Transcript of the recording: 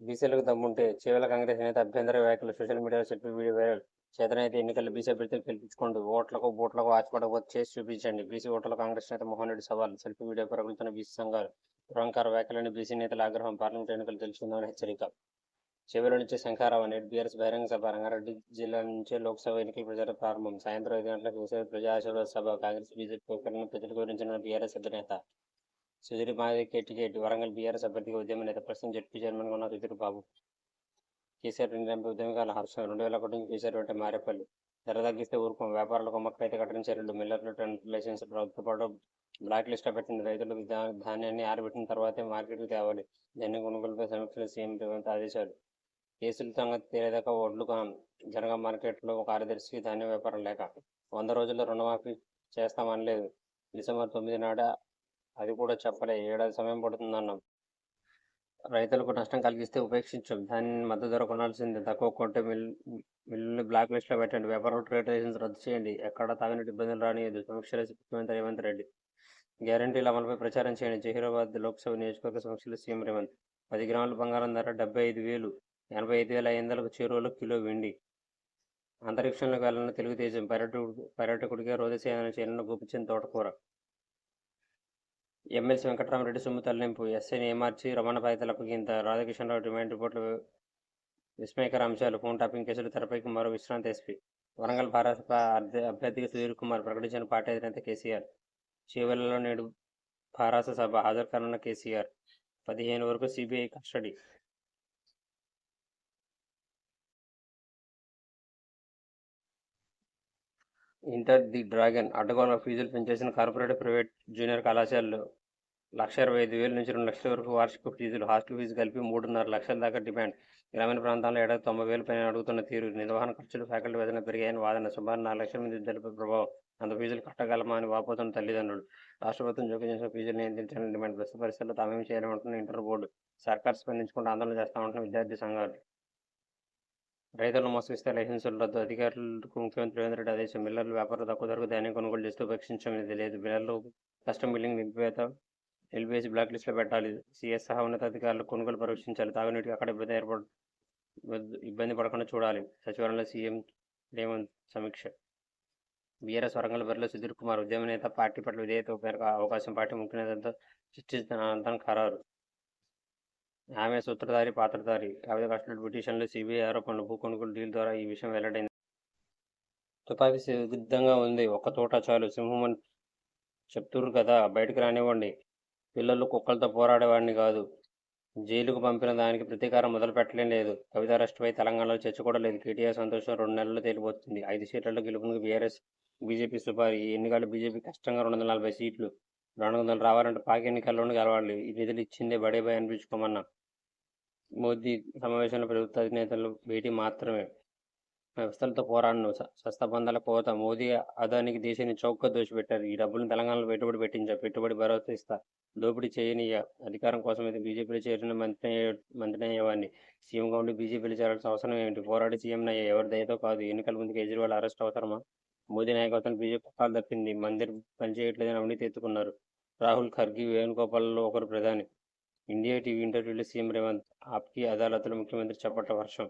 బీసీలకు దమ్ముంటే చేవెళ్ళ కాంగ్రెస్ నేత అభ్యంతర వ్యాఖ్యలు సోషల్ మీడియాలో సెల్ఫీ వీడియో వైరల్. చేతనైతే ఎన్నికల్లో బీసీ అభ్యర్థులు గెలిపించుకోండి. ఓట్లకు బోట్లకు ఆశపడకపోతే చేసి చూపించండి. బీసీ ఓట్ల కాంగ్రెస్ నేత మోహన్ రెడ్డి సవాల్ సెల్ఫీ వీడియో ప్రకటించిన బీసీ సంఘాలు దురంకార వ్యాఖ్యలని బీసీ నేతల ఆగ్రహం పార్లమెంట్ ఎన్నికలు తెలుసుకుందామని హెచ్చరిక. చివరి నుంచి శంఖారావు అనేది బీఆర్ఎస్ బహిరంగ సభ రంగారెడ్డి జిల్లా నుంచే లోక్సభ ఎన్నికల ప్రచారం ప్రారంభం. సాయంత్రం ఐదు గంటలకు వేసవి ప్రజా ఆశీర్వాద సభ కాంగ్రెస్ బీజేపీ ప్రజలకు వివరించిన బీఆర్ఎస్ అధినేత సుధీర్ మాదికే టికెట్ వరంగల్ బీఆర్ఎస్ అభ్యర్థిగా ఉద్యమ నేత ప్రస్తుతం జడ్పీ చైర్మన్గా ఉన్న సుధీర్ బాబు. కేసీఆర్ రెండు ఉద్యమకాల హర్షం రెండు వేల ఒకటి కేసీఆర్ వెంట మారేపల్లి. ధర తగ్గిస్తే ఊరుకోం. వ్యాపారులకు మొక్కైతే కఠిన చర్యలు. మిల్లర్లు టెన్ లైసెన్స్ ప్రభుత్వ పాటు బ్లాక్ లిస్ట్ పెట్టింది రైతులకు ధాన్యాన్ని ఆరబెట్టిన తర్వాతే మార్కెట్కి తేవాలి. ధాన్యం కొనుగోలుపై సమీక్షలు సీఎం రేవంత్ ఆదేశాలు. కేసుల సంగతి తేలేదాకా ఒడ్లు జనగ జనగా మార్కెట్లో కార్యదర్శి ధాన్య వ్యాపారం లేక వంద రోజుల్లో రుణమాఫీ చేస్తామనలేదు. డిసెంబర్ తొమ్మిది నాడ అది కూడా చెప్పలే ఏడాది సమయం పడుతుందన్నాం. రైతులకు నష్టం కలిగిస్తే ఉపేక్షించాం. దానిని మద్దతు ధర కొనాల్సిందే. తక్కువ కొంటే మిల్ మిల్లుని బ్లాక్ లిస్ట్లో పెట్టండి. వ్యాపారం ట్రేడ్ లైసెన్స్ రద్దు చేయండి. ఎక్కడ తాగినట్టు ఇబ్బందులు రానియదు సమీక్షలు ముఖ్యమంత్రి రేవంత్ రెడ్డి. గ్యారంటీల అమలుపై ప్రచారం చేయండి. జహీరాబాద్ లోక్సభ నియోజకవర్గ సమీక్షలు సీఎం రేవంత్. పది గ్రాముల బంగారం ధర డెబ్బై ఐదు వేలు. ఎనభై ఐదు వేల ఐదు వందలకు చేరువలో కిలో వెండి. అంతరిక్షంలోకి వెళ్ళిన తెలుగుదేశం పర్యాటకుడు పర్యాటకుడిగా రోజు సేవన చేరిన గోపిచంద్ తోటకూర. ఎమ్మెల్సీ వెంకటరామరెడ్డి సొమ్ము తరలింపు ఎస్ఐని ఏమార్చి రమణ బాధితులకు అప్పగింత రాధాకిషన్ రావు డిమాండ్ రిపోర్టులు విస్మయకర అంశాలు. ఫోన్ టాపింగ్ కేసులు తెరపైకి మరో విశ్రాంతి ఎస్పీ. వరంగల్ భారత అభ్యర్థిగా సుధీర్ కుమార్ ప్రకటించిన పార్టీ అధినేత కేసీఆర్. చేవెళ్ళలో నేడు భారాస సభ హాజరు కానున్న కేసీఆర్. పదిహేను వరకు CBI custody. Enter the dragon అడ్డగోళ ఫీజులు పెంచేసిన కార్పొరేట్ ప్రైవేట్ జూనియర్ కళాశాలలో లక్ష ఇరవై ఐదు వేల నుంచి రెండు లక్షల వరకు వార్షిక ఫీజులు హాస్టల్ ఫీజు కలిపి మూడున్నర లక్షల దాకా డిమాండ్. గ్రామీణ ప్రాంతాల్లో ఏడాది తొంభై వేల పైన అడుగుతున్న తీరు నిర్వహణ ఖర్చులు ఫ్యాకల్టీ వేతన పెరిగాయని వాదన. సుమారు నాలుగు లక్షల మంది విద్యార్థులపై ప్రభావం అంత ఫీజులు కట్టగలమా అని వాపోతున్న తల్లిదండ్రులు. రాష్ట్ర ప్రభుత్వం జోక్యం చేసిన ఫీజులు నియంత్రించాలని డిమాండ్. ప్రస్తుత పరిస్థితుల్లో తామేం చేయాలంటున్న ఇంటర్ బోర్డు సర్కార్ స్పందించకుండా ఆందోళన చేస్తామంటున్న విద్యార్థి సంఘాలు. రైతులను మోసగిస్తే లైసెన్సులు రద్దు అధికారులకు ముఖ్యమంత్రి రేవంత్ రెడ్డి ఆదేశం మిల్లర్లు వ్యాపారులు తక్కువ ధరకు ధాన్యం కొనుగోలు చేస్తూ ఉపేక్షించడం లేదు మిల్లర్లు కస్టమ్ బిల్లింగ్ నిలిపివేత ఎల్బీఎస్ బ్లాక్ లిస్ట్లో పెట్టాలి. సిఎస్ సహా ఉన్నతాధికారులు కొనుగోలు పరీక్షించాలి. తాగునీటికి అక్కడ ఇబ్బంది ఏర్పడు ఇబ్బంది పడకుండా చూడాలి. సచివాలయంలో సీఎం రేవంత్ సమీక్ష. బీఆర్ఎస్ వరంగల్ బరిలో సుధీర్ కుమార్ ఉద్యమ నేత పార్టీ పట్ల విధేయత మేరకు అవకాశం పార్టీ ముఖ్య నేతలతో చర్చించిన ఖరారు. ఆమె సూత్రధారి పాత్రధారి. యాభై కష్టలు పిటిషన్లు సిబిఐ ఆరోపణలు భూ కొనుగోలు డీల్ ద్వారా ఈ విషయం వెల్లడైంది. తుపాకీ సిద్ధంగా ఉంది. ఒక్క తోట చాలు. సింహమన్ చెప్తురు కదా బయటకు రానివ్వండి. పిల్లలు కుక్కలతో పోరాడేవాడిని కాదు. జైలుకు పంపిన దానికి ప్రతీకారం మొదలు పెట్టలేం లేదు. కవిత అరెస్టుపై తెలంగాణలో చర్చ కూడా లేదు. కేటీఆర్ సంతోషం రెండు నెలల్లో తేలిపోతుంది. ఐదు సీట్లలో గెలుపునికి బీఆర్ఎస్ బీజేపీ సుపారి. ఈ ఎన్నికల్లో బీజేపీ కష్టంగా రెండు వందల నలభై సీట్లు రెండు వందలు రావాలంటే పాక ఎన్నికల్లోనూ గెలవాలి ఈ నిధులు ఇచ్చిందే బడే భయ అనిపించుకోమన్నా. మోదీ సమావేశంలో ప్రభుత్వ అధినేతలు భేటీ మాత్రమే. వ్యవస్థలతో పోరాడను. స్వస్థబంధాల కోత. మోదీ అదానికి దేశాన్ని చౌకగా దోషిపెట్టారు. ఈ డబ్బులను తెలంగాణలో పెట్టుబడి పెట్టించా పెట్టుబడి భరోసా ఇస్తా. దోపిడీ చేయనీయ అధికారం కోసం అయితే బీజేపీలో చేరిన మంత్రి మంత్రి అయ్యేవాడిని. సీఎంగా ఉండి బీజేపీలో చేరాల్సిన అవసరం ఏమిటి? పోరాడి సీఎం అయ్యా ఎవరి దయతో కాదు. ఎన్నికల ముందు కేజ్రీవాల్ అరెస్ట్ అవసరమా? మోదీ నాయకత్వం బీజేపీ పక్కలు తప్పింది. మందిర్ పనిచేయట్లేదని అవినీతి ఎత్తుకున్నారు. రాహుల్ ఖర్గే వేణుగోపాల్లో ఒకరు ప్రధాని. ఇండియా టీవీ ఇంటర్వ్యూలో సీఎం రేవంత్ ఆప్కి అదాలత్లో ముఖ్యమంత్రి చప్పట్ల వర్షం.